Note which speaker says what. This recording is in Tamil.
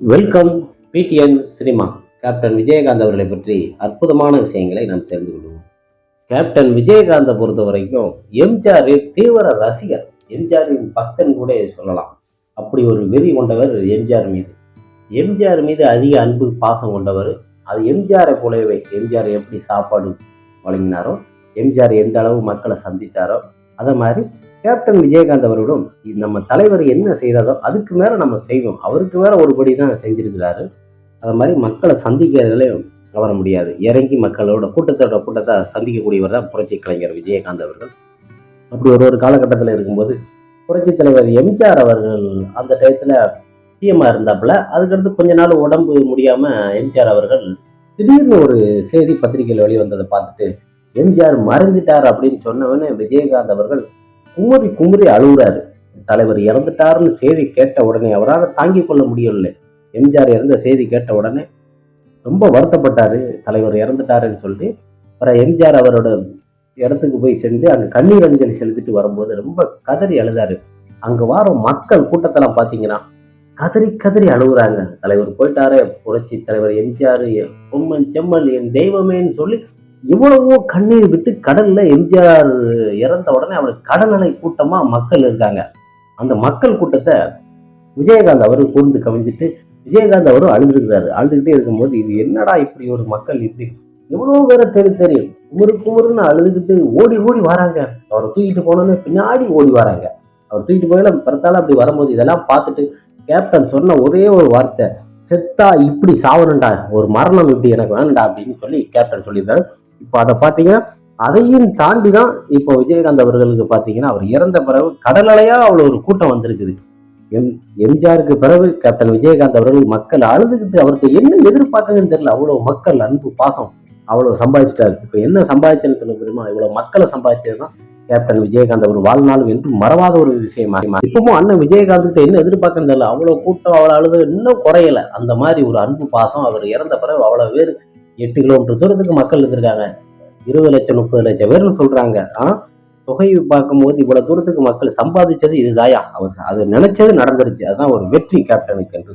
Speaker 1: வெல்கம் பிடிஎன் சினிமா. கேப்டன் விஜயகாந்த் அவர்களை பற்றி அற்புதமான விஷயங்களை நாம் தெரிந்து கொள்வோம். கேப்டன் விஜயகாந்தை பொறுத்த வரைக்கும் எம்ஜிஆரின் தீவிர ரசிகர் எம்ஜிஆரின் பக்தன் கூட சொல்லலாம். அப்படி ஒரு வெறி கொண்டவர் எம்ஜிஆர் மீது. எம்ஜிஆர் மீது அதிக அன்பு பாசம் கொண்டவர் அது எம்ஜிஆரை போலவே எம்ஜிஆர் எப்படி சாப்பாடு வழங்கினாரோ எம்ஜிஆர் எந்த அளவு மக்களை சந்தித்தாரோ அதை மாதிரி கேப்டன் விஜயகாந்த் அவர்களும் நம்ம தலைவர் என்ன செய்ததோ அதுக்கு மேலே நம்ம செய்வோம். அவருக்கு மேலே ஒருபடி தான் செஞ்சிருக்கிறாரு. அது மாதிரி மக்களை சந்திக்கிறதுலே கவர முடியாது. இறங்கி மக்களோட கூட்டத்தோட கூட்டத்தை சந்திக்கக்கூடியவர் தான் புரட்சி கலைஞர் விஜயகாந்த் அவர்கள். அப்படி ஒரு ஒரு காலகட்டத்தில் இருக்கும்போது புரட்சி தலைவர் எம்ஜிஆர் அவர்கள் அந்த டயத்தில் சிஎம்மாக இருந்தாப்புல அதுக்கடுத்து கொஞ்ச நாள் உடம்பு முடியாமல் எம்ஜிஆர் அவர்கள் திடீர்னு ஒரு செய்தி பத்திரிகையில் வெளிவந்ததை பார்த்துட்டு எம்ஜிஆர் மறைந்துட்டார் அப்படின்னு சொன்னவனே விஜயகாந்த் அவர்கள் குமரி குமரி அழுகுறாரு. தலைவர் இறந்துட்டாருன்னு செய்தி கேட்ட உடனே அவரால் தாங்கிக் கொள்ள முடியல எம்ஜிஆர் இறந்த செய்தி கேட்ட உடனே ரொம்ப வருத்தப்பட்டாரு. தலைவர் இறந்துட்டாருன்னு சொல்லிட்டு அப்புறம் எம்ஜிஆர் அவரோட இடத்துக்கு போய் சென்று அங்கே கண்ணீர் அஞ்சலி செலுத்திட்டு வரும்போது ரொம்ப கதறி அழுதாரு. அங்கே வர மக்கள் கூட்டத்தெல்லாம் பார்த்தீங்கன்னா கதறி கதறி அழுகுறாங்க. தலைவர் போயிட்டாரே புரட்சி தலைவர் எம்ஜிஆர் பொம்மன் செம்மன் என் தெய்வமேன்னு சொல்லி இவ்வளவோ கண்ணீர் விட்டு கடல்ல எம்ஜிஆர் இறந்த உடனே அவர் கடல் கூட்டமா மக்கள் இருக்காங்க. அந்த மக்கள் கூட்டத்தை விஜயகாந்த் அவரு கூர்ந்து கவிழ்ந்துட்டு விஜயகாந்த் அவரும் அழுதுருக்கிறாரு. அழுதுகிட்டே இருக்கும்போது இது என்னடா இப்படி ஒரு மக்கள் இப்படி எவ்வளவு பேரை தெரி தெரியும் குமுறு குமுறுன்னு அழுதுகிட்டு ஓடி ஓடி வராங்க. அவரை தூக்கிட்டு போனோன்னு பின்னாடி ஓடி வராங்க. அவர் தூக்கிட்டு போயில பிறத்தால அப்படி வரும்போது இதெல்லாம் பார்த்துட்டு கேப்டன் சொன்ன ஒரே ஒரு வார்த்தை செத்தா இப்படி சாவணும்டா. ஒரு மரணம் இப்படி எனக்கு வேணும்டா அப்படின்னு சொல்லி கேப்டன் சொல்லியிருந்தாரு. இப்போ அதை பார்த்தீங்கன்னா அதையும் தாண்டி தான் இப்போ விஜயகாந்த் அவர்களுக்கு பார்த்தீங்கன்னா அவர் இறந்த பிறகு கடலலையா அவ்வளோ ஒரு கூட்டம் வந்திருக்குது. எம் எம்ஜிஆருக்கு பிறகு கேப்டன் விஜயகாந்த் அவர்கள் மக்கள் அழுதுகிட்டு அவருக்கு என்ன எதிர்பார்க்குங்கன்னு தெரியல. அவ்வளோ மக்கள் அன்பு பாசம் அவ்வளோ சம்பாதிச்சிட்டாரு. இப்போ என்ன சம்பாதிச்சேன்னு சொல்ல முடியுமா? இவ்வளோ மக்களை சம்பாதிச்சது தான் கேப்டன் விஜயகாந்த் அவர் வாழ்நாள் என்று மறவாத ஒரு விஷயமா இப்பவும் அண்ணன் விஜயகாந்த் கிட்ட என்ன எதிர்பார்க்குன்னு தெரியல. அவ்வளோ கூட்டம் அவ்வளோ அழுது இன்னும் குறையல. அந்த மாதிரி ஒரு அன்பு பாசம் அவர் இறந்த பிறகு அவ்வளோ பேர் எட்டு கிலோமீட்டர் தூரத்துக்கு மக்கள் இருந்திருக்காங்க. இருபது லட்சம் முப்பது லட்சம் பேர்னு சொல்றாங்க. ஆனா தொகையை பார்க்கும்போது இவ்வளவு தூரத்துக்கு மக்கள் சம்பாதிச்சது இதுதாயா? அவர் அது நினைச்சது நடந்துருச்சு. அதுதான் ஒரு வெற்றி கேப்டனுக்கு என்று